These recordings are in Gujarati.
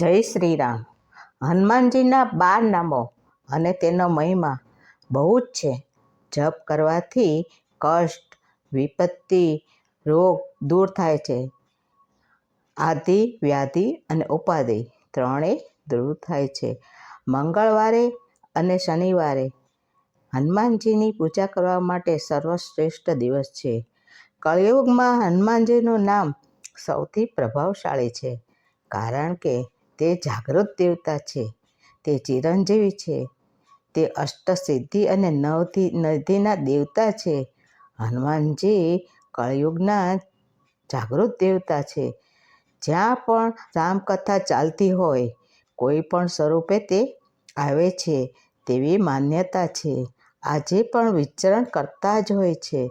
જય શ્રી રામ હનુમાનજીના બાર નામો અને તેનો મહિમા બહુ જ છે. જપ કરવાથી કષ્ટ, વિપત્તિ, રોગ દૂર થાય છે. આદિ વ્યાધિ અને ઉપાધિ ત્રણેય દૂર થાય છે. મંગળવારે અને શનિવારે હનુમાનજીની પૂજા કરવા માટે સર્વશ્રેષ્ઠ દિવસ છે. કળિયુગમાં હનુમાનજીનું નામ સૌથી પ્રભાવશાળી છે. કારણ કે તે જાગૃત દેવતા છે. તે ચિરંજીવી છે. તે અષ્ટસિદ્ધિ અને નવધિ નદીના દેવતા છે. હનુમાનજી કળયુગના જાગૃત દેવતા છે. જ્યાં પણ રામકથા ચાલતી હોય, કોઈ પણ સ્વરૂપે તે આવે છે તેવી માન્યતા છે. આજે પણ વિચરણ કરતા જ હોય છે.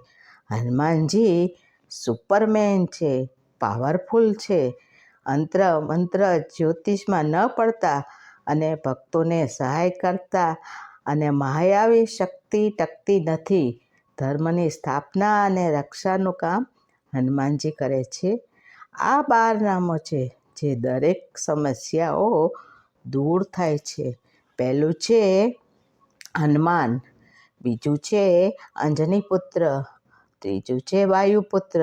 હનુમાનજી સુપરમેન છે, પાવરફુલ છે. અંત્ર, મંત્ર જ્યોતિષમાં ન પડતા અને ભક્તોને સહાય કરતા અને માયાવી શક્તિ ટકતી નથી. ધર્મની સ્થાપના અને રક્ષાનું કામ હનુમાનજી કરે છે. આ બાર નામો છે, જે દરેક સમસ્યાઓ દૂર થાય છે. પહેલું છે હનુમાન, બીજું છે અંજની પુત્ર ત્રીજું છે વાયુપુત્ર,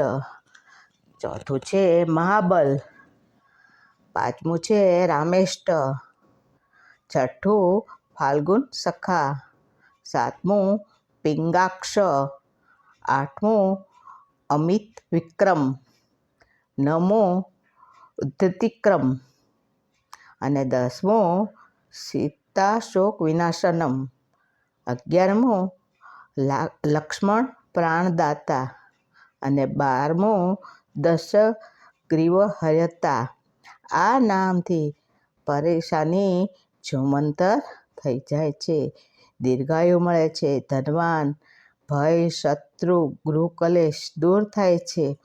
ચોથું છે મહાબલ પાંચમું છે રામેષ્ટ. છઠ્ઠું ફાલ્ગુન સખા. સાતમું પિંગાક્ષ. આઠમું અમિત વિક્રમ. નમો ઉદ્ધતિક્રમ. અને દસમું સીતાશોક વિનાશનમ. અગિયારમું લક્ષ્મણ પ્રાણદાતા. અને બારમું દશ ગ્રીવ હયતા આ નામથી પરેશાની જોમંતર થઈ જાય છે. દીર્ઘાયુ મળે છે. ધનવાન, ભય, શત્રુ, ગૃહ કલેશ દૂર થાય છે.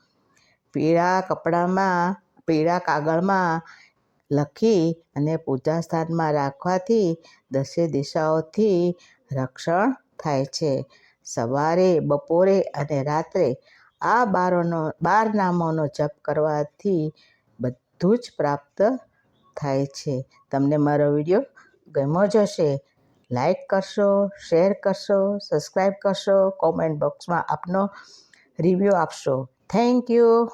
પીળા કપડામાં, પીળા કાગળમાં લખી અને પૂજા સ્થાનમાં રાખવાથી દસે દિશાઓથી રક્ષણ થાય છે. સવારે, બપોરે અને રાત્રે આ બારોનો, બાર નામોનો જપ કરવાથી બધું જ પ્રાપ્ત થાય છે. તમને મારો વીડિયો ગમ્યો જ હશે, લાઈક કરશો, શેર કરશો, સબસ્ક્રાઈબ કરશો, કોમેન્ટ બોક્સમાં આપનો રિવ્યૂ આપશો. Thank you.